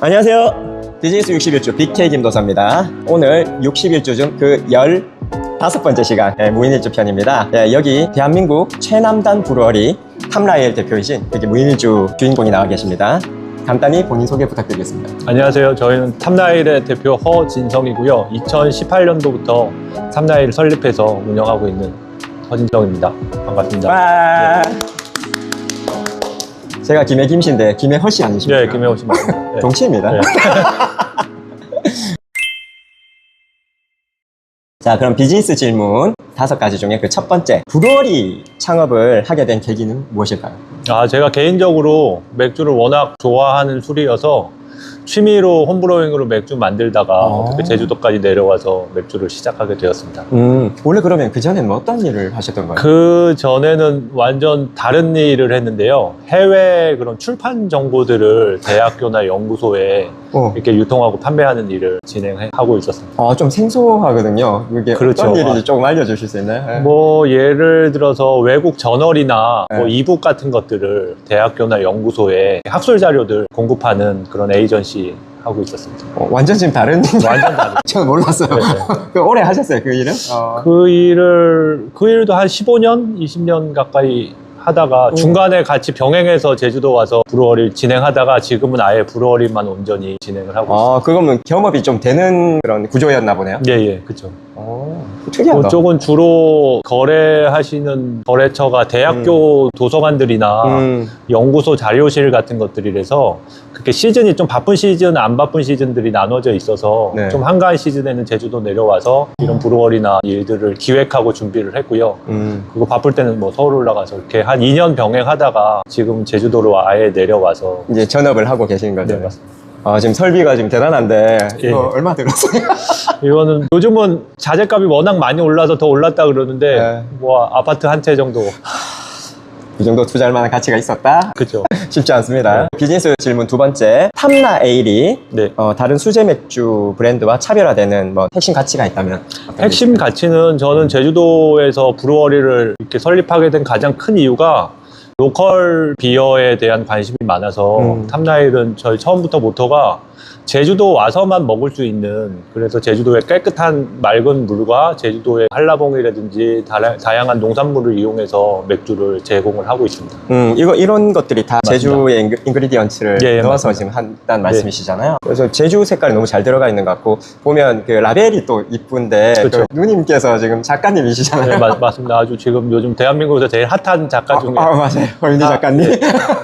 안녕하세요. 비즈니스 61주 BK 김도사입니다. 오늘 61주 중 그 15번째 시간 예, 무인일주 편입니다. 예, 여기 대한민국 최남단 브루어리 탐라엘 대표이신 여기 무인일주 주인공이 나와 계십니다. 간단히 본인 소개 부탁드리겠습니다. 안녕하세요. 저희는 탐나일의 대표 허진성이고요. 2018년도부터 탐나일을 설립해서 운영하고 있는 허진성입니다. 반갑습니다. 와! 제가 김해 김씨인데 김해 허씨 아니십니까? 네, 김혜호 씨 맞습니다. 네. 동치입니다. 네. 자, 그럼 비즈니스 질문 다섯 가지 중에 그 첫 번째, 브루어리 창업을 하게 된 계기는 무엇일까요? 아, 제가 개인적으로 맥주를 워낙 좋아하는 술이어서 취미로 홈브로잉으로 맥주 만들다가 아. 어떻게 제주도까지 내려와서 맥주를 시작하게 되었습니다. 음, 원래 그러면 그 전에는 뭐 어떤 일을 하셨던 거예요? 그 전에는 완전 다른 일을 했는데요. 해외 그런 출판 정보들을 대학교나 연구소에 어. 이렇게 유통하고 판매하는 일을 진행하고 있었습니다. 아, 좀 생소하거든요. 이게 그렇죠. 어떤 일인지 아. 조금 알려주실 수 있나요? 네. 뭐 예를 들어서 외국 저널이나 뭐 네. 이북 같은 것들을 대학교나 연구소에 학술 자료들 공급하는 그런 에이전시 하고 있었습니다. 어, 완전 지금 다른 일. 완전 다른. 제가 몰랐어요. 네, 네. 그 오래 하셨어요, 그 일은? 어. 그 일을 그 일도 한 15년, 20년 가까이 하다가 오. 중간에 같이 병행해서 제주도 와서 브루어리 진행하다가 지금은 아예 브루어리만 온전히 진행을 하고 있습니다. 아, 그거면 겸업이 좀 되는 그런 구조였나 보네요. 예, 예, 그죠. 어, 특이하다. 그쪽은 주로 거래하시는 거래처가 대학교 도서관들이나 음, 연구소 자료실 같은 것들이라서 그렇게 시즌이 좀 바쁜 시즌, 안 바쁜 시즌들이 나눠져 있어서 네. 좀 한가한 시즌에는 제주도 내려와서 이런 브루어리나 일들을 기획하고 준비를 했고요. 음. 그리고 바쁠 때는 뭐 서울 올라가서 이렇게 한 2년 병행하다가 지금 제주도로 아예 내려와서 이제 전업을 하고 계시는 거죠. 네, 맞습니다. 아, 지금 설비가 지금 대단한데, 예, 이거 예. 얼마 들었어요? 이거는 요즘은 자재값이 워낙 많이 올라서 더 올랐다 그러는데 네. 뭐 아파트 한 채 정도 이 정도 투자할 만한 가치가 있었다? 그죠. 쉽지 않습니다. 비즈니스 질문 두 번째. 탐나 에일이 네. 어, 다른 수제 맥주 브랜드와 차별화되는 뭐 핵심 가치가 있다면? 어떤 핵심 게 가치는 저는 제주도에서 브루어리를 이렇게 설립하게 된 가장 큰 이유가 로컬 비어에 대한 관심이 많아서 음. 탑나일은 저희 처음부터 모토가 제주도 와서만 먹을 수 있는 그래서 제주도의 깨끗한 맑은 물과 제주도의 한라봉이라든지 다라- 다양한 농산물을 이용해서 맥주를 제공을 하고 있습니다. 음, 이거 이런 것들이 다 맞습니다. 제주의 인그- 인그리디언츠를 예, 예, 넣어서 맞습니다. 지금 한다는 말씀이시잖아요. 그래서 제주 색깔이 너무 잘 들어가 있는 것 같고 보면 그 라벨이 또 이쁜데 그렇죠. 그 누님께서 지금 작가님이시잖아요. 네, 맞, 맞습니다. 아주 지금 요즘 대한민국에서 제일 핫한 작가 중에 아, 아, 맞아요. 허윤희 아, 작가님.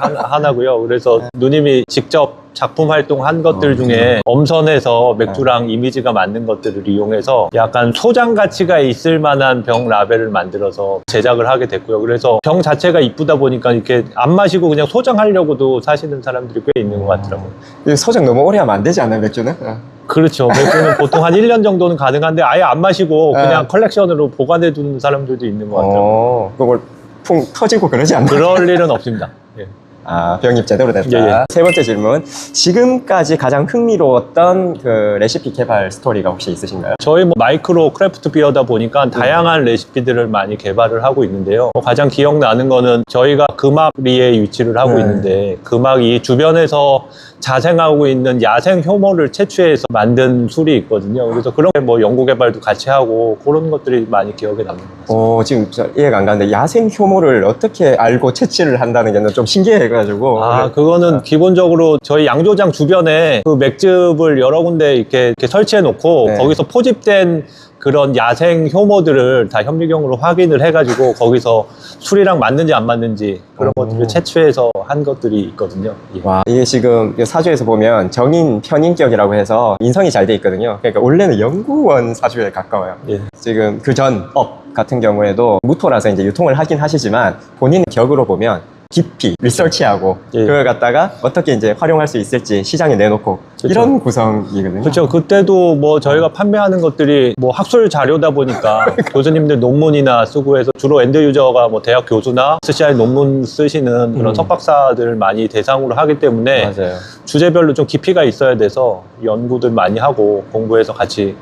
한- 하나고요. 그래서 누님이 직접 작품 활동한 것들 어, 중에 엄선해서 맥주랑 이미지가 맞는 것들을 이용해서 약간 소장 가치가 있을 만한 병 라벨을 만들어서 제작을 하게 됐고요. 그래서 병 자체가 이쁘다 보니까 이렇게 안 마시고 그냥 소장하려고도 사시는 사람들이 꽤 있는 것 같더라고요. 이 소장 너무 오래 하면 안 되지 않아요, 맥주는? 어. 그렇죠. 맥주는 보통 한 1년 정도는 가능한데 아예 안 마시고 네. 그냥 컬렉션으로 보관해 두는 사람들도 있는 것 같더라고요. 어, 그걸 풍 터지고 그러지 않나요? 그럴 일은 없습니다. 예. 아, 병입 제대로 됐다. 예, 예. 세 번째 질문. 지금까지 가장 흥미로웠던 그 레시피 개발 스토리가 혹시 있으신가요? 저희 뭐 마이크로 크래프트 비어다 보니까 다양한 레시피들을 많이 개발을 하고 있는데요. 뭐 가장 기억나는 거는 저희가 금악리에 위치를 하고 네. 있는데 금악이 주변에서 자생하고 있는 야생 효모를 채취해서 만든 술이 있거든요. 그래서 그런 뭐 연구 개발도 같이 하고 그런 것들이 많이 기억에 남는 것 같습니다. 어, 지금 저 이해가 안 가는데 야생 효모를 어떻게 알고 채취를 한다는 게 좀 신기해 가지고. 아, 네. 그거는 기본적으로 저희 양조장 주변에 그 맥즙을 여러 군데 이렇게, 이렇게 설치해 놓고 네. 거기서 포집된 그런 야생 효모들을 다 현미경으로 확인을 해가지고 거기서 술이랑 맞는지 안 맞는지 그런 오. 것들을 채취해서 한 것들이 있거든요. 예. 와, 이게 지금 이 사주에서 보면 정인 편인격이라고 해서 인성이 잘 돼 있거든요. 그러니까 원래는 연구원 사주에 가까워요. 예. 지금 그 전 업 같은 경우에도 무토라서 이제 유통을 하긴 하시지만 본인의 격으로 보면 깊이 리서치하고 예. 그걸 갖다가 어떻게 이제 활용할 수 있을지 시장에 내놓고 그렇죠. 이런 구성이거든요. 그렇죠. 그때도 뭐 저희가 판매하는 것들이 뭐 학술 자료다 보니까 교수님들 논문이나 쓰고 해서 주로 엔드 유저가 뭐 대학 교수나 SCI 논문 쓰시는 그런 음. 석박사들 많이 대상으로 하기 때문에 맞아요. 주제별로 좀 깊이가 있어야 돼서 연구들 많이 하고 공부해서 같이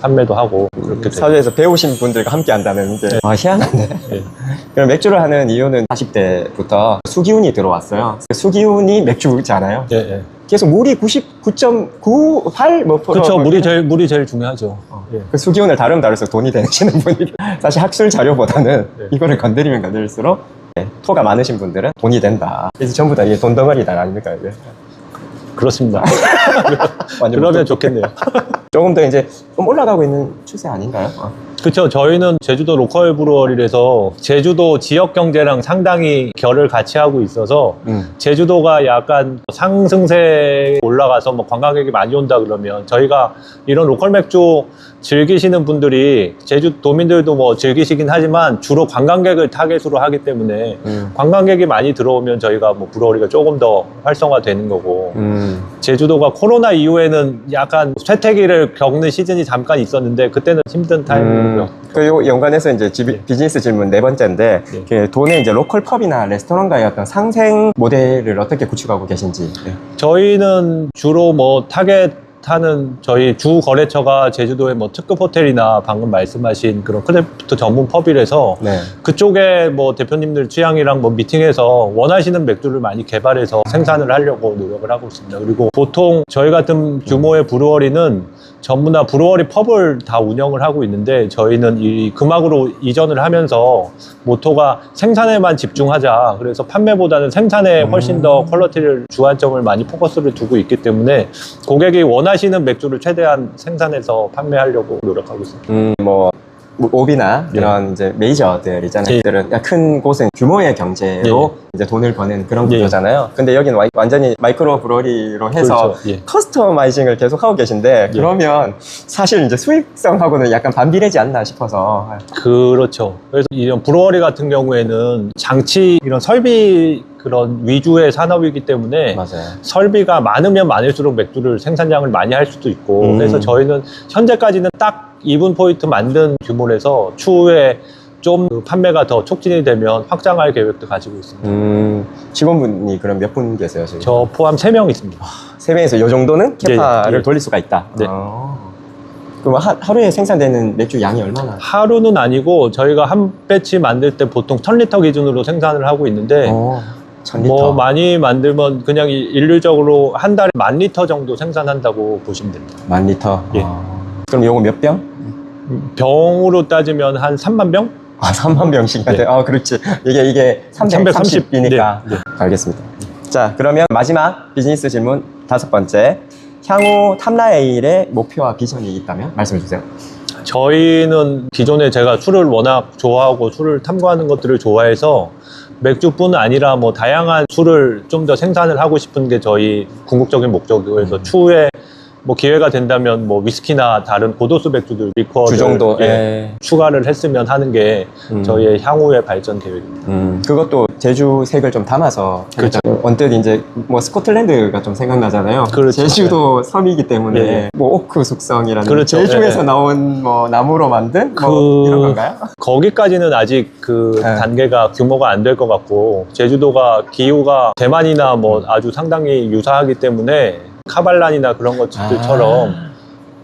판매도 하고 그렇게 돼요. 사주에서 배우신 분들과 함께 한다는 게 아, 희한하네. 예. 그럼 맥주를 하는 이유는 40대부터 수기운이 들어왔어요. 수기운이 맥주잖아요. 예, 예. 계속 물이 99.98뭐 그렇죠. 물이 제일 물이 제일 중요하죠. 예. 그 수기온을 다르면 다를수록 돈이 되시는 분이 사실 학술 자료보다는 네. 이거를 건드리면 건드릴수록 네, 토가 많으신 분들은 돈이 된다. 그래서 전부 다 이게 돈 덩어리다 아닙니까 이게? 그렇습니다. 그러면 좋겠네요. 조금 더 이제 좀 올라가고 있는 추세 아닌가요? 어. 그렇죠. 저희는 제주도 로컬 브루어리라서 제주도 지역 경제랑 상당히 결을 같이 하고 있어서 음. 제주도가 약간 상승세에 올라가서 뭐 관광객이 많이 온다 그러면 저희가 이런 로컬 맥주 즐기시는 분들이 제주 도민들도 뭐 즐기시긴 하지만 주로 관광객을 타겟으로 하기 때문에 음. 관광객이 많이 들어오면 저희가 뭐 브루어리가 조금 더 활성화되는 거고 음. 제주도가 코로나 이후에는 약간 쇠퇴기를 겪는 시즌이 잠깐 있었는데 그때는 힘든 타이밍이고요. 음, 그리고 연관해서 이제 지- 네. 비즈니스 질문 네 번째인데 네. 그 돈의 이제 로컬 펍이나 레스토랑과의 어떤 상생 모델을 어떻게 구축하고 계신지 네. 저희는 주로 뭐 타겟 하는 저희 주 거래처가 제주도의 뭐 특급 호텔이나 방금 말씀하신 그런 크래프트 전문 펍이라서 네. 그쪽에 뭐 대표님들 취향이랑 뭐 미팅해서 원하시는 맥주를 많이 개발해서 생산을 하려고 노력을 하고 있습니다. 그리고 보통 저희 같은 규모의 브루어리는 전부 다 브루어리 펍을 다 운영을 하고 있는데 저희는 이 금악으로 이전을 하면서 모토가 생산에만 집중하자. 그래서 판매보다는 생산에 훨씬 더 퀄리티를 주안점을 많이 포커스를 두고 있기 때문에 고객이 원하 시는 맥주를 최대한 생산해서 판매하려고 노력하고 있습니다. 음, 뭐뭐 오비나 예. 이런 이제 메이저들 있잖아요. 예. 들은 큰 곳은 규모의 경제로 이제 돈을 버는 그런 예. 구조잖아요. 근데 여기는 와- 완전히 마이크로 브로리로 해서 그렇죠. 예. 커스터마이징을 계속 하고 계신데 예. 그러면 사실 이제 수익성하고는 약간 반비례지 않나 싶어서 그렇죠. 그래서 이런 브루어리 같은 경우에는 장치 이런 설비 그런 위주의 산업이기 때문에 맞아요. 설비가 많으면 많을수록 맥주를 생산량을 많이 할 수도 있고 음. 그래서 저희는 현재까지는 딱 2분 포인트 만든 규모라서 추후에 좀그 판매가 더 촉진이 되면 확장할 계획도 가지고 있습니다. 음, 직원분이 그럼 몇 분 계세요 지금? 저 포함 3명 있습니다. 세 명에서 이 정도는 예, 캐파를 예. 돌릴 수가 있다. 네. 아. 그럼 하, 하루에 생산되는 맥주 양이 얼마나? 하루는 아니고 저희가 한 배치 만들 때 보통 1000리터 기준으로 생산을 하고 있는데 어. 뭐 많이 만들면 그냥 일- 일률적으로 한 달에 만 리터 정도 생산한다고 보시면 됩니다. 만 리터. 예. 아. 그럼 요거 몇 병? 병으로 따지면 한 3만 병? 아, 3만 병씩. 네. 아, 그렇지. 이게 이게 330이니까. 네, 네. 알겠습니다. 자, 그러면 마지막 비즈니스 질문 다섯 번째. 향후 탐라에일의 목표와 비전이 있다면 말씀해 주세요. 저희는 기존에 제가 술을 워낙 좋아하고 술을 탐구하는 것들을 좋아해서 맥주뿐 아니라 뭐 다양한 술을 좀 더 생산을 하고 싶은 게 저희 궁극적인 목적이고 해서 음. 추후에 뭐 기회가 된다면 뭐 위스키나 다른 고도수 맥주들 리커를 주 정도. 예, 예. 추가를 했으면 하는 게 음. 저희의 향후의 발전 계획입니다. 음, 그것도 제주 색을 좀 담아서 그렇죠. 언뜻 이제 뭐 스코틀랜드가 좀 생각나잖아요. 그렇죠. 제주도 섬이기 때문에 예, 예. 뭐 오크 숙성이라는 그렇죠. 제주에서 예, 예. 나온 뭐 나무로 만든 뭐 그- 이런 건가요? 거기까지는 아직 그 네. 단계가 규모가 안 될 것 같고 제주도가 기후가 대만이나 뭐 아주 상당히 유사하기 때문에 카발란이나 그런 것들처럼 아.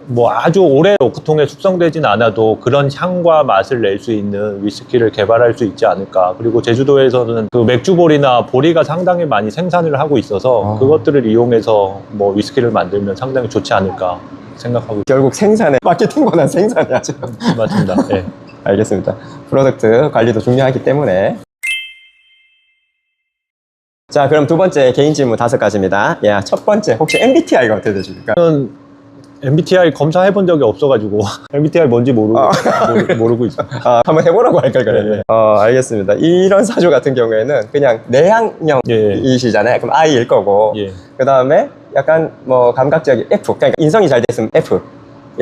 뭐 아주 오래 오크통에 숙성되진 않아도 그런 향과 맛을 낼 수 있는 위스키를 개발할 수 있지 않을까. 그리고 제주도에서는 그 맥주보리나 보리가 상당히 많이 생산을 하고 있어서 아. 그것들을 이용해서 뭐 위스키를 만들면 상당히 좋지 않을까 생각하고 결국 생산에 마케팅보다 생산해야죠. 있습니다. 맞습니다. 네. 알겠습니다. 프로덕트 관리도 중요하기 때문에. 자, 그럼 두 번째 개인 질문 다섯 가지입니다. 야, 첫 번째, 혹시 MBTI가 어떻게 되십니까? 저는 MBTI 검사해 본 적이 없어가지고 MBTI 뭔지 모르고 아. 모르, 모르고 있어요. 아, 한번 해보라고 할걸 그랬네. 네. 어, 알겠습니다. 이런 사주 같은 경우에는 그냥 내향형이시잖아요. 그럼 I일 거고. 예. 그 다음에 약간 뭐 감각적인 F. 그러니까 인성이 잘 됐으면 F일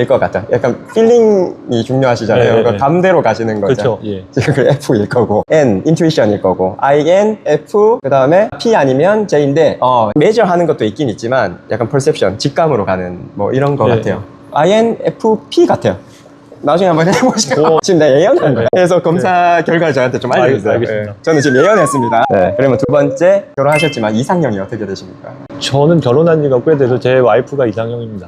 것 같다. 약간 필링이 중요하시잖아요. 네, 네, 그 네. 감대로 가시는 거죠. 그렇죠. 예. 지금 그 F일 거고 N 인투이션일 거고 I N F 그 다음에 P 아니면 J인데 어 메저 하는 것도 있긴 있지만 약간 퍼셉션 직감으로 가는 뭐 이런 거 네. 같아요 I N F P 같아요 나중에 한번 해보시고 오. 지금 내가 예언한 네. 거예요 그래서 검사 결과 저한테 좀 알려주세요 알- 알겠습니다. 예. 저는 지금 예언했습니다 네. 그러면 두 번째 결혼하셨지만 이상형이 어떻게 되십니까? 저는 결혼한 지가 꽤 돼서 제 와이프가 이상형입니다.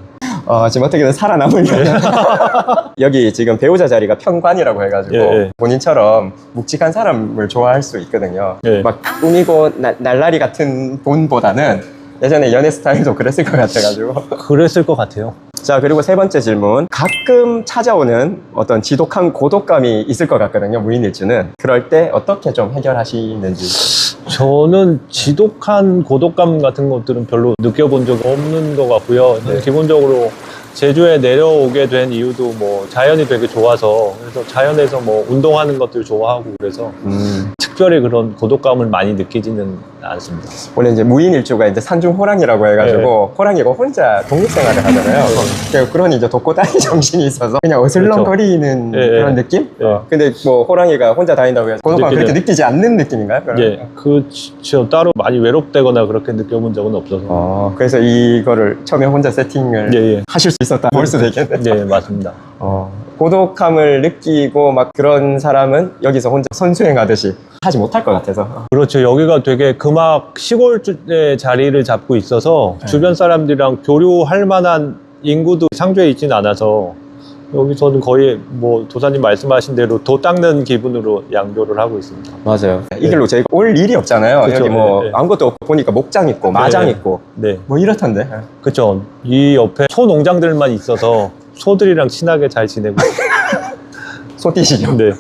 어, 지금 어떻게든 살아남으려면 여기 지금 배우자 자리가 평관이라고 해가지고 예, 예. 본인처럼 묵직한 사람을 좋아할 수 있거든요. 예. 막 꾸미고 나- 날라리 같은 분보다는 예전에 연애 스타일도 그랬을 것 같아가지고. 그랬을 것 같아요. 자, 그리고 세 번째 질문. 가끔 찾아오는 어떤 지독한 고독감이 있을 것 같거든요, 무인일주는. 그럴 때 어떻게 좀 해결하시는지. 저는 지독한 고독감 같은 것들은 별로 느껴본 적 없는 것 같고요. 네. 기본적으로 제주에 내려오게 된 이유도 뭐 자연이 되게 좋아서 그래서 자연에서 뭐 운동하는 것들 좋아하고 그래서 음, 특별히 그런 고독감을 많이 느끼지는 않습니다. 원래 이제 무인 일주가 이제 산중 호랑이라고 해가지고 호랑이가 혼자 독립 생활을 하잖아요. 그러니까 그런 이제 독고다이 정신이 있어서 그냥 어슬렁거리는 예, 예. 그런 느낌? 예. 어, 근데 뭐 호랑이가 혼자 다닌다고 해서 고독감 그렇게 느끼지 않는 느낌인가요? 예, 그저 따로 많이 외롭다거나 그렇게 느껴본 적은 없어서. 어, 그래서 이거를 처음에 혼자 세팅을 예, 예. 하실 수 있었다 볼 수도 있겠네. 네, 맞습니다. 어, 고독함을 느끼고 막 그런 사람은 여기서 혼자 선수행하듯이 하지 못할 것 같아서. 그렇죠. 여기가 되게 금악 시골 의 자리를 잡고 있어서 네. 주변 사람들이랑 교류할 만한 인구도 상주에 있지는 않아서 여기서는 거의 뭐 도사님 말씀하신 대로 도 닦는 기분으로 양조를 하고 있습니다. 맞아요. 이 길로 저희가 올 일이 없잖아요. 그쵸, 여기 뭐 네, 네. 아무것도 없고 보니까 목장 있고 마장 네. 있고 네, 뭐 이렇던데. 그렇죠. 이 옆에 소 농장들만 있어서 소들이랑 친하게 잘 지내고 소띠시죠. 네.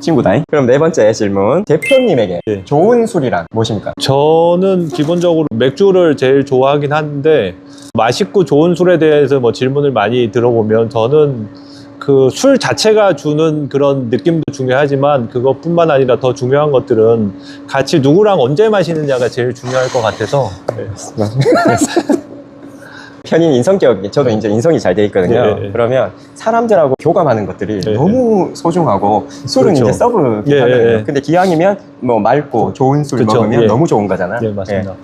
친구다잉. 그럼 네 번째 질문. 대표님에게 네. 좋은 술이란 무엇입니까? 저는 기본적으로 맥주를 제일 좋아하긴 하는데 맛있고 좋은 술에 대해서 뭐 질문을 많이 들어보면 저는 그 술 자체가 주는 그런 느낌도 중요하지만 그것뿐만 아니라 더 중요한 것들은 같이 누구랑 언제 마시느냐가 제일 중요할 것 같아서 네. 편인 인성격이 저도 이제 인성이 잘 돼 있거든요. 네, 네. 그러면 사람들하고 교감하는 것들이 네, 너무 소중하고 술은 그렇죠. 이제 서브 예, 하거든요. 예, 예. 근데 기왕이면 뭐 맑고 좋은 술 그렇죠. 먹으면 예. 너무 좋은 거잖아요. 네 맞습니다. 예.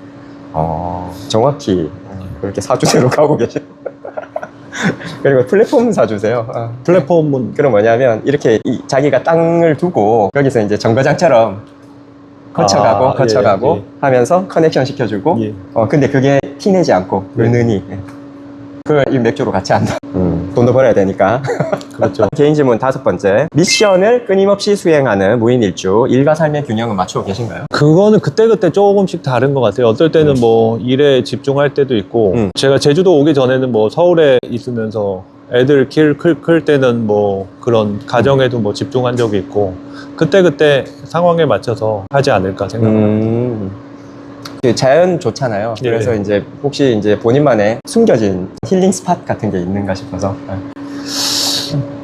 어, 정확히 그렇게 사주대로 가고 계시. 그리고 플랫폼 사주세요. 아. 플랫폼은 그럼 뭐냐면 이렇게 이- 자기가 땅을 두고 여기서 이제 정거장처럼 거쳐가고 아, 거쳐가고 예, 예. 하면서 커넥션 시켜주고 예. 어 근데 그게 티내지 않고 네. 은은히 예. 그걸 이 맥주로 같이 한다. 돈도 벌어야 되니까. 그렇죠. 개인 질문 다섯 번째. 미션을 끊임없이 수행하는 무인 일주 일과 삶의 균형은 맞추고 계신가요? 그거는 그때그때 조금씩 다른 것 같아요. 어떨 때는 뭐 일에 집중할 때도 있고, 음. 제가 제주도 오기 전에는 뭐 서울에 있으면서 애들 킬, 클, 클 때는 뭐 그런 가정에도 뭐 집중한 적이 있고, 그때그때 상황에 맞춰서 하지 않을까 생각합니다. 음. 그 자연 좋잖아요. 예. 그래서 이제 혹시 이제 본인만의 숨겨진 힐링 스팟 같은 게 있는가 싶어서.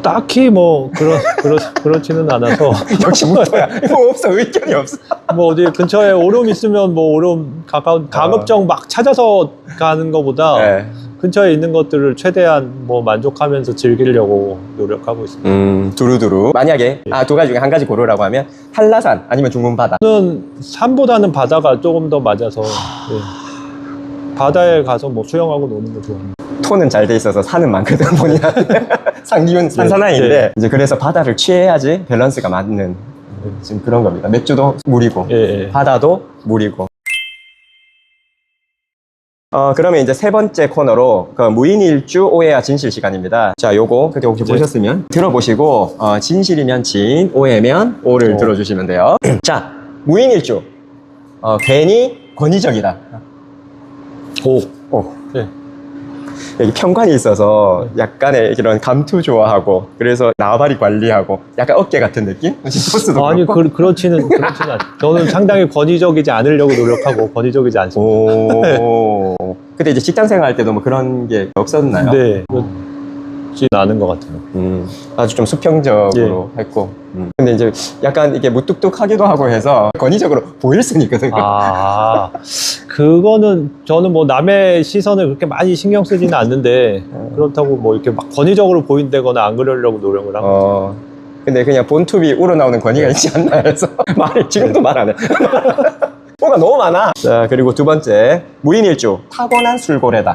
딱히 뭐, 그렇, 그렇, 그렇지는 않아서, 역시 무토야. 뭐 없어. 의견이 없어. 뭐 어디 근처에 오름 있으면 뭐 오름 가까운, 가급적 막 찾아서 가는 것보다 네. 근처에 있는 것들을 최대한 뭐 만족하면서 즐기려고 노력하고 있습니다. 음, 두루두루. 만약에, 아, 두 가지 중에 한 가지 고르라고 하면, 한라산 아니면 중문 바다. 저는 산보다는 바다가 조금 더 맞아서 예. 바다에 가서 뭐 수영하고 노는 거 좋아합니다. 톤은 잘돼 있어서 산은 많거든, 본인한테. 상기운 산사나이인데, 예. 이제 그래서 바다를 취해야지 밸런스가 맞는, 지금 그런 겁니다. 맥주도 물이고, 예, 예. 바다도 물이고. 어, 그러면 이제 세 번째 코너로 그 무인일주 오해와 진실 시간입니다. 자, 요거 그때 혹시 네. 보셨으면 들어보시고 어, 진실이면 진, 오해면 오를 어. 들어주시면 돼요. 자, 무인일주. 어, 괜히 권위적이다. 오. 오. 예. 여기 편관이 있어서 약간의 이런 감투 좋아하고 그래서 나발이 관리하고 약간 어깨 같은 느낌? 포스도 아니 그렇고. 그, 그렇지는 그렇지는 않. 저는 상당히 권위적이지 않으려고 노력하고 권위적이지 않습니다. 오. 근데 이제 직장 생활 할 때도 뭐 그런 게 없었나요? 네. 그렇지 않은 것 같아요. 음, 아주 좀 수평적으로 예. 했고. 음. 근데 이제 약간 이게 무뚝뚝하기도 하고 해서 권위적으로 보일 수는 있거든요. 아, 그거는 저는 뭐 남의 시선을 그렇게 많이 신경 쓰지는 않는데 그렇다고 뭐 이렇게 막 권위적으로 보인다거나 안 그러려고 노력을 하고. 어. 근데 그냥 본투비 우러나오는 권위가 네. 있지 않나 해서 말을 지금도 말 안 해. 뭐가 너무 많아. 자, 그리고 두 번째. 무인일주. 타고난 술고래다.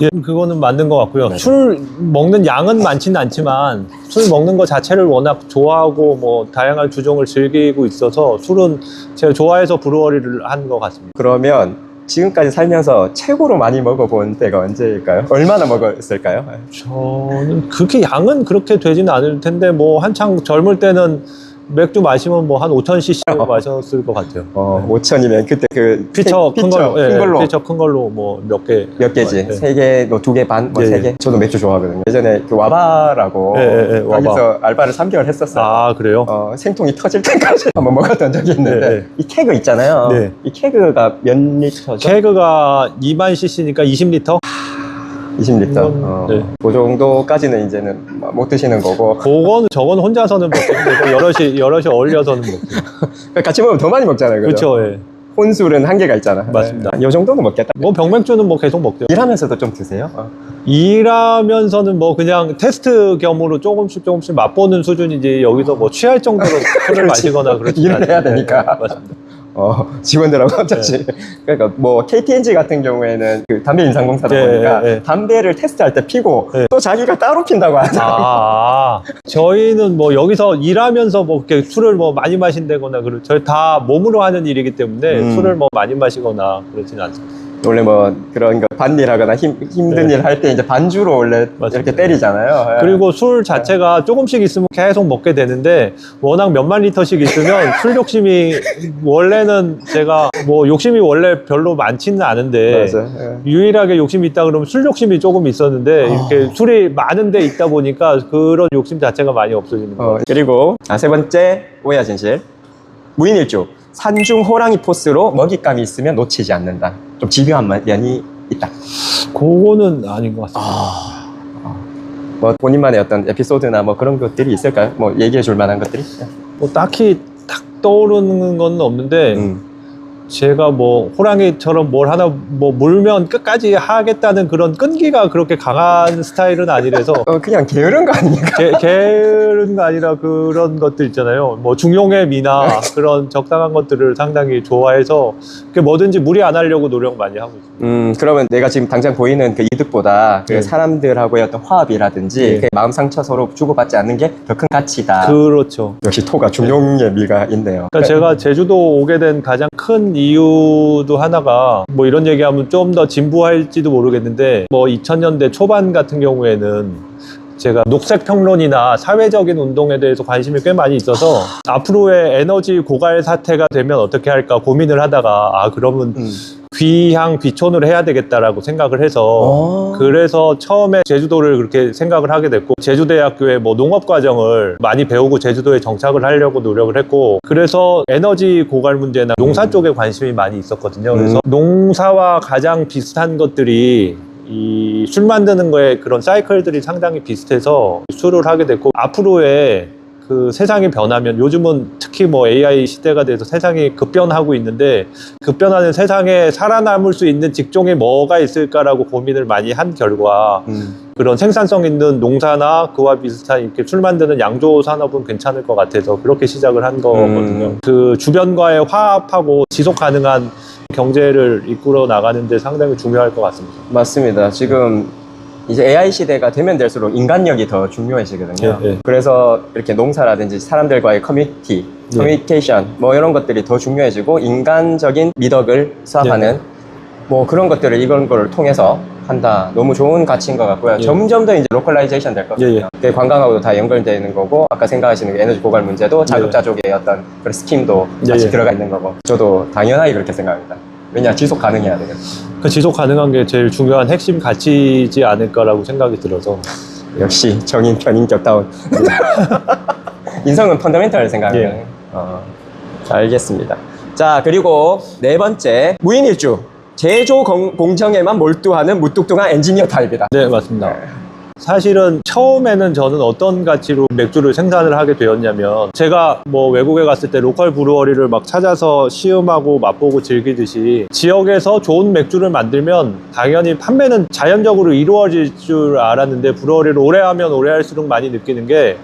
예, 그거는 맞는 것 같고요. 네. 술 먹는 양은 많지는 않지만 술 먹는 거 자체를 워낙 좋아하고 뭐 다양한 주종을 즐기고 있어서 술은 제가 좋아해서 브루어리를 한 것 같습니다. 그러면 지금까지 살면서 최고로 많이 먹어본 때가 언제일까요? 얼마나 먹었을까요? 저는 그렇게 양은 그렇게 되지는 않을 텐데 뭐 한창 젊을 때는 맥주 마시면 뭐 한 5,000cc 마셨을 것 같아요. 어, 5천이면 그때 그 피처 큰 걸로, 큰 예, 걸로 피처 큰 걸로 뭐 몇 개. 몇 개지? 예. 세 개, 뭐 두 개 반, 뭐 예, 세 예. 개? 저도 맥주 좋아하거든요. 예전에 그 와바라고 예, 예, 예, 와바. 거기서 알바를 3개월 했었어요. 아, 그래요? 어, 생통이 터질 때까지 한번 먹었던 적이 있는데 네, 네. 이 케그 있잖아요. 네. 이 케그가 몇 리터죠? 케그가 2만 cc니까 20리터? 20리터. 이건, 어, 네. 그 정도까지는 이제는 못 드시는 거고 그거는 저건 혼자서는 먹겠는데 여럿이 여럿이 어울려서는 먹고. 같이 먹으면 더 많이 먹잖아요. 그렇죠. 예. 혼술은 한계가 있잖아. 맞습니다. 이 정도는 먹겠다. 뭐 병맥주는 뭐 계속 먹죠. 일하면서도 좀 드세요? 어. 일하면서는 뭐 그냥 테스트 겸으로 조금씩 조금씩 맛보는 수준이지 여기서 뭐 취할 정도로 술을 마시거나 그렇지 일을 해야 되니까. 맞습니다. 어, 직원들하고 네. 같이. 그러니까 뭐 KTNG 같은 경우에는 그 담배 인상공사다 예, 보니까 예, 예. 담배를 테스트할 때 피고 예. 또 자기가 따로 핀다고 하잖아요. 아, 저희는 뭐 여기서 일하면서 뭐 이렇게 술을 뭐 많이 마신다거나 그런 저희 다 몸으로 하는 일이기 때문에 음. 술을 뭐 많이 마시거나 그러진 않습니다. 원래 뭐 그런 거 반일하거나 힘, 힘든 네. 일 할 때 이제 반주로 원래 맞습니다. 이렇게 때리잖아요. 예. 그리고 술 자체가 조금씩 있으면 계속 먹게 되는데 워낙 몇만 리터씩 있으면 술 욕심이 원래는 제가 뭐 욕심이 원래 별로 많지는 않은데 맞아요. 예. 유일하게 욕심이 있다 그러면 술 욕심이 조금 있었는데 이렇게 술이 많은데 있다 보니까 그런 욕심 자체가 많이 없어지는 거예요. 어, 그리고 아, 세 번째 오해와 진실 무인일주 산중 호랑이 포스로 먹잇감이 있으면 놓치지 않는다. 좀 집요한 면이 있다. 그거는 아닌 것 같습니다. 뭐 본인만의 어떤 에피소드나 뭐 그런 것들이 있을까요? 뭐 얘기해 줄 만한 것들이? 뭐 딱히 딱 떠오르는 건 없는데 음. 제가 뭐 호랑이처럼 뭘 하나 뭐 물면 끝까지 하겠다는 그런 끈기가 그렇게 강한 스타일은 아니라서 어, 그냥 게으른 거 아닙니까? 게, 게으른 거 아니라 그런 것들 있잖아요. 뭐 중용의 미나 그런 적당한 것들을 상당히 좋아해서 그 뭐든지 무리 안 하려고 노력 많이 하고 있습니다. 음, 그러면 내가 지금 당장 보이는 그 이득보다 그 네. 사람들하고의 어떤 화합이라든지 네. 그 마음 상처 서로 주고받지 않는 게 더 큰 가치다. 그렇죠. 역시 토가 중용의 미가 있네요. 그러니까 제가 제주도 오게 된 가장 큰 이유도 하나가 뭐 이런 얘기하면 좀 더 진부할지도 모르겠는데 뭐 2000년대 초반 같은 경우에는 제가 녹색 평론이나 사회적인 운동에 대해서 관심이 꽤 많이 있어서 앞으로의 에너지 고갈 사태가 되면 어떻게 할까 고민을 하다가 아 그러면 음. 귀향 귀촌을 해야 되겠다라고 생각을 해서 어. 그래서 처음에 제주도를 그렇게 생각을 하게 됐고 제주대학교에 뭐 농업 과정을 많이 배우고 제주도에 정착을 하려고 노력을 했고 그래서 에너지 고갈 문제나 농사 쪽에 관심이 많이 있었거든요. 그래서 농사와 가장 비슷한 것들이 이 술 만드는 거에 그런 사이클들이 상당히 비슷해서 술을 하게 됐고 앞으로의 그 세상이 변하면 요즘은 특히 뭐 AI 시대가 돼서 세상이 급변하고 있는데 급변하는 세상에 살아남을 수 있는 직종이 뭐가 있을까라고 고민을 많이 한 결과 음. 그런 생산성 있는 농사나 그와 비슷한 이렇게 술 만드는 양조 산업은 괜찮을 것 같아서 그렇게 시작을 한 거거든요. 음. 그 주변과의 화합하고 지속 가능한 경제를 이끌어 나가는데 상당히 중요할 것 같습니다. 맞습니다. 지금 이제 AI 시대가 되면 될수록 인간력이 더 중요해지거든요. 예, 예. 그래서 이렇게 농사라든지 사람들과의 커뮤니티, 네. 커뮤니케이션 뭐 이런 것들이 더 중요해지고 인간적인 미덕을 수합하는 네. 뭐 그런 것들을 이런 거를 통해서 한다. 너무 좋은 가치인 것 같고요. 예. 점점 더 이제 로컬라이제이션 될 거거든요. 예, 예. 그게 관광하고도 다 연결되는 거고 아까 생각하시는 그 에너지 고갈 문제도 자급자족의 어떤 그런 스킴도 예, 같이 예. 들어가 있는 거고 저도 당연하게 그렇게 생각합니다. 왜냐 지속 가능해야 되거든요. 그 지속 가능한 게 제일 중요한 핵심 가치이지 않을까라고 생각이 들어서. 역시 정인 편인격다운. 인성은 펀더멘탈 생각하는 예. 어, 알겠습니다. 자 그리고 네 번째. 무인일주. 제조 공- 공정에만 몰두하는 무뚝뚝한 엔지니어 타입이다. 네 맞습니다. 사실은 처음에는 저는 어떤 가치로 맥주를 생산을 하게 되었냐면 제가 뭐 외국에 갔을 때 로컬 브루어리를 막 찾아서 시음하고 맛보고 즐기듯이 지역에서 좋은 맥주를 만들면 당연히 판매는 자연적으로 이루어질 줄 알았는데 브루어리를 오래 하면 오래 할수록 많이 느끼는 게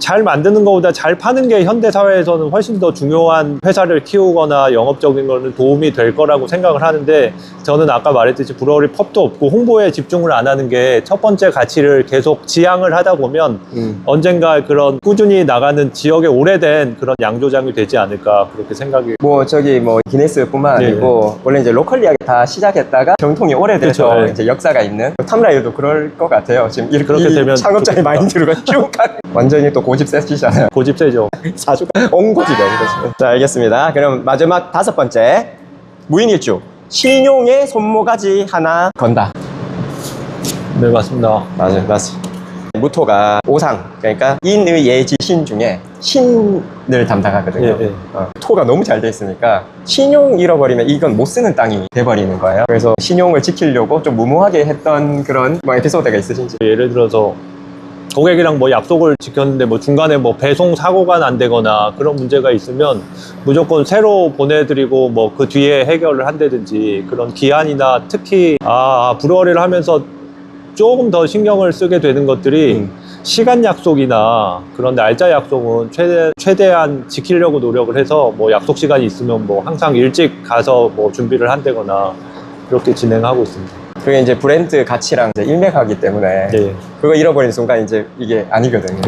잘 만드는 것보다 잘 파는 게 현대 사회에서는 훨씬 더 중요한 회사를 키우거나 영업적인 거는 도움이 될 거라고 생각을 하는데 저는 아까 말했듯이 브루어리 펍도 없고 홍보에 집중을 안 하는 게 첫 번째 가치를 계속 지향을 하다 보면 음. 언젠가 그런 꾸준히 나가는 지역에 오래된 그런 양조장이 되지 않을까 그렇게 생각이 뭐 저기 뭐 기네스뿐만 예, 아니고 원래 이제 로컬리하게 다 시작했다가 정통이 오래돼서 그렇죠, 예. 이제 역사가 있는 탐라이도 그럴 것 같아요 지금 이렇게 되면 창업자의 좋겠다. 마인드가 쭉 가- 완전히 또 고집 세시잖아요. 고집 세죠. 사주가 옹고집이야, 옹고집. 자, 알겠습니다. 그럼 마지막 다섯 번째. 무인일주. 신용의 손모가지 하나 건다. 네, 맞습니다. 맞아요, 맞아요. 무토가 오상, 그러니까 인의 예지 신 중에 신을 담당하거든요. 예, 예. 어, 토가 너무 잘 돼 있으니까 신용 잃어버리면 이건 못 쓰는 땅이 돼버리는 거예요. 그래서 신용을 지키려고 좀 무모하게 했던 그런 뭐 에피소드가 있으신지. 예를 들어서 고객이랑 뭐 약속을 지켰는데 뭐 중간에 뭐 배송 사고가 난다거나 그런 문제가 있으면 무조건 새로 보내드리고 뭐 그 뒤에 해결을 한다든지 그런 기한이나 특히 아 브루어리를 하면서 조금 더 신경을 쓰게 되는 것들이 음. 시간 약속이나 그런 날짜 약속은 최대, 최대한 지키려고 노력을 해서 뭐 약속 시간이 있으면 뭐 항상 일찍 가서 뭐 준비를 한다거나 그렇게 진행하고 있습니다. 그게 이제 브랜드 가치랑 이제 일맥하기 때문에 예. 그거 잃어버린 순간 이제 이게 아니거든요.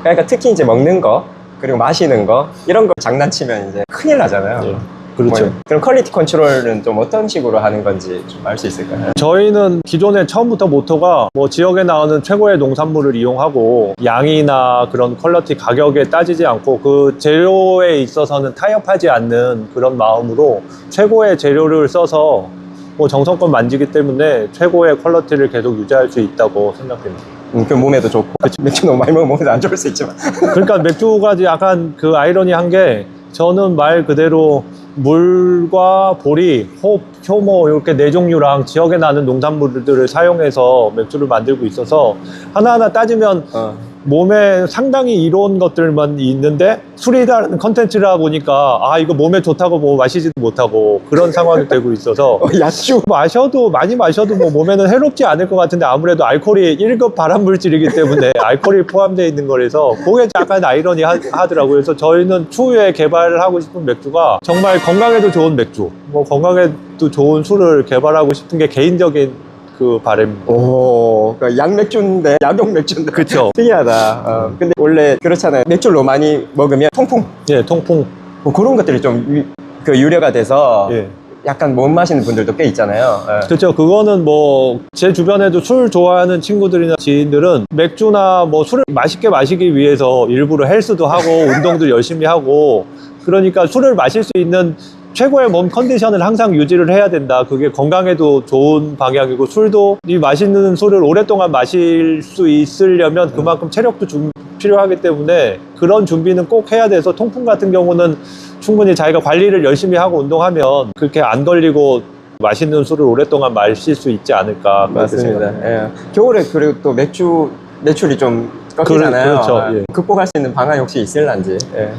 그러니까 특히 이제 먹는 거 그리고 마시는 거 이런 거 장난치면 이제 큰일 나잖아요. 예. 그렇죠. 뭐, 그럼 퀄리티 컨트롤은 좀 어떤 식으로 하는 건지 좀 알 수 있을까요? 저희는 기존에 처음부터 모토가 뭐 지역에 나오는 최고의 농산물을 이용하고 양이나 그런 퀄리티 가격에 따지지 않고 그 재료에 있어서는 타협하지 않는 그런 마음으로 최고의 재료를 써서 뭐 정성껏 만지기 때문에 최고의 퀄리티를 계속 유지할 수 있다고 생각됩니다. 음, 그 몸에도 좋고 맥주 너무 많이 먹으면 몸에도 안 좋을 수 있지만 그러니까 맥주가 약간 그 아이러니한 게 저는 말 그대로 물과 보리, 홉, 효모 이렇게 네 종류랑 지역에 나는 농산물들을 사용해서 맥주를 만들고 있어서 하나하나 따지면 어. 몸에 상당히 이로운 것들만 있는데 술이라는 컨텐츠라 보니까 아 이거 몸에 좋다고 뭐 마시지도 못하고 그런 상황이 되고 있어서 어, 야주 마셔도 많이 마셔도 뭐 몸에는 해롭지 않을 것 같은데 아무래도 알코올이 1급 발암 물질이기 때문에 알코올이 포함되어 있는 거라서 그게 약간 아이러니 하, 하더라고요. 그래서 저희는 추후에 개발을 하고 싶은 맥주가 정말 건강에도 좋은 맥주, 뭐 건강에도 좋은 술을 개발하고 싶은 게 개인적인 그 바람입니다. 오, 그러니까 양맥주인데 약용 맥주인데 그쵸. 특이하다. 어, 근데 원래 그렇잖아요. 맥주를 너무 많이 먹으면 통풍 예, 통풍. 뭐 그런 것들이 좀 그 유래가 돼서 예. 약간 못 마시는 분들도 꽤 있잖아요. 예. 그렇죠. 그거는 뭐 제 주변에도 술 좋아하는 친구들이나 지인들은 맥주나 뭐 술을 맛있게 마시기 위해서 일부러 헬스도 하고 운동도 열심히 하고 그러니까 술을 마실 수 있는 최고의 몸 컨디션을 항상 유지를 해야 된다. 그게 건강에도 좋은 방향이고 술도 이 맛있는 술을 오랫동안 마실 수 있으려면 그만큼 체력도 좀 필요하기 때문에 그런 준비는 꼭 해야 돼서 통풍 같은 경우는 충분히 자기가 관리를 열심히 하고 운동하면 그렇게 안 걸리고 맛있는 술을 오랫동안 마실 수 있지 않을까 맞습니다. 예. 겨울에 그리고 또 맥주 매출이 좀 꺾이잖아요. 그래- 그렇죠. 예. 극복할 수 있는 방안이 혹시 있을란지. 예.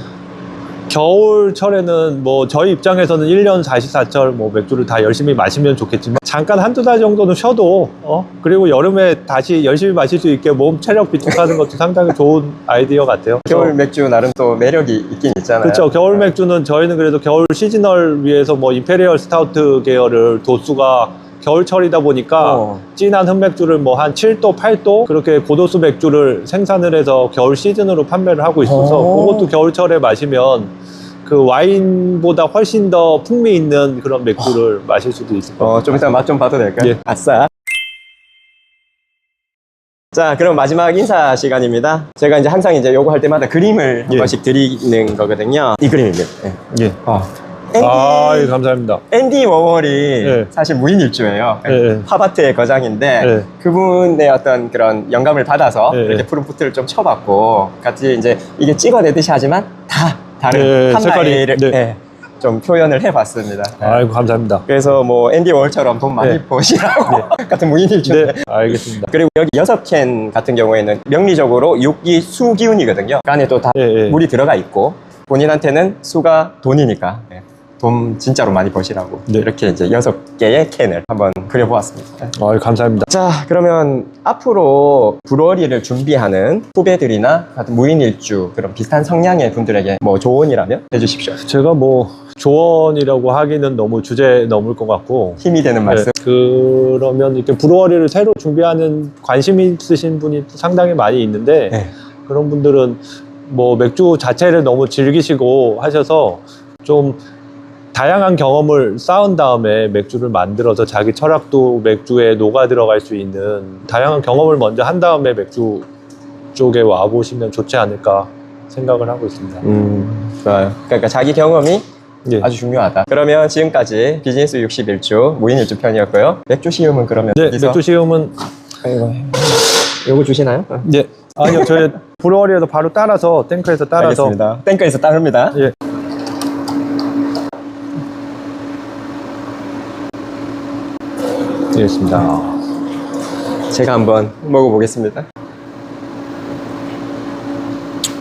겨울철에는 뭐 저희 입장에서는 1년 44철 뭐 맥주를 다 열심히 마시면 좋겠지만 잠깐 한두 달 정도는 쉬어도 어 그리고 여름에 다시 열심히 마실 수 있게 몸 체력 비축하는 것도 상당히 좋은 아이디어 같아요. 겨울 맥주 나름 또 매력이 있긴 있잖아요. 그렇죠. 겨울 맥주는 저희는 그래도 겨울 시즌을 위해서 뭐 임페리얼 스타우트 계열을 도수가 겨울철이다 보니까 어. 진한 흑맥주를 뭐 한 7도, 8도 그렇게 고도수 맥주를 생산을 해서 겨울 시즌으로 판매를 하고 있어서 오. 그것도 겨울철에 마시면 그 와인보다 훨씬 더 풍미 있는 그런 맥주를 마실 수도 있을 거예요. 어, 좀 이따 맛 좀 봐도 될까요? 예. 아싸. 자, 그럼 마지막 인사 시간입니다. 제가 이제 항상 이제 요거 할 때마다 그림을 한 예. 번씩 드리는 거거든요. 이 그림입니다. 예. 예. 어. 앤디, 아, 예, 감사합니다. 앤디 워홀이 예. 사실 무인 일주예요. 예, 예. 팝아트의 거장인데 예. 그분의 어떤 그런 영감을 받아서 예, 이렇게 예. 푸른푸트를 좀 쳐봤고 같이 이제 이게 찍어내듯이 하지만 다 다른 예, 탐나이를 색깔이, 네. 예, 좀 표현을 해봤습니다. 예. 아이고, 감사합니다. 그래서 뭐 앤디 워홀처럼 돈 많이 네. 버시라고 같은 무인일주인데 네, 알겠습니다. 그리고 여기 여섯 캔 같은 경우에는 명리적으로 육기 수 기운이거든요. 그 안에 또다 예, 예. 물이 들어가 있고 본인한테는 수가 돈이니까 예, 돈 진짜로 많이 버시라고 네. 이렇게 이제 여섯 개의 캔을 한번 그려보았습니다. 예. 아이고, 감사합니다. 자 그러면 앞으로 브루어리를 준비하는 후배들이나 같은 무인일주 그런 비슷한 성향의 분들에게 뭐 조언이라면 해주십시오. 제가 뭐 조언이라고 하기는 너무 주제 넘을 것 같고 힘이 되는 말씀. 네, 그러면 이렇게 브루어리를 새로 준비하는 관심 있으신 분이 상당히 많이 있는데 네. 그런 분들은 뭐 맥주 자체를 너무 즐기시고 하셔서 좀 다양한 경험을 쌓은 다음에 맥주를 만들어서 자기 철학도 맥주에 녹아 들어갈 수 있는 다양한 경험을 먼저 한 다음에 맥주 이쪽에 와 보시면 좋지 않을까 생각을 하고 있습니다. 음, 좋아요. 그러니까 자기 경험이 예. 아주 중요하다. 그러면 지금까지 비즈니스 61주 무인 일주 편이었고요. 맥주 시음은 그러면 네, 어디서? 맥주 시음은 아이고, 요거 주시나요? 어, 예. 아니요, 저희 브루어리에서 바로 따라서 탱크에서 따라서 알겠습니다. 땡크에서 따릅니다. 예. 되겠습니다. 제가 한번 먹어보겠습니다.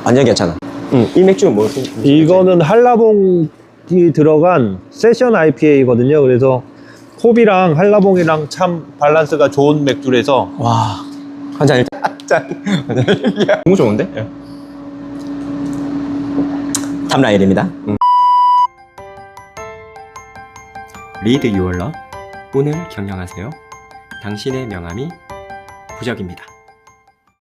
완전 괜찮아. 음, 이 맥주는 뭐? 이거는 한라봉이 들어간 세션 IPA거든요. 그래서 호비랑 한라봉이랑 참 밸런스가 좋은 맥주라서 와, 한 잔 일단. 야, 너무 좋은데? 예. 탐라일입니다. 음. 리드 유 오늘 경영하세요. 당신의 명함이 부적입니다.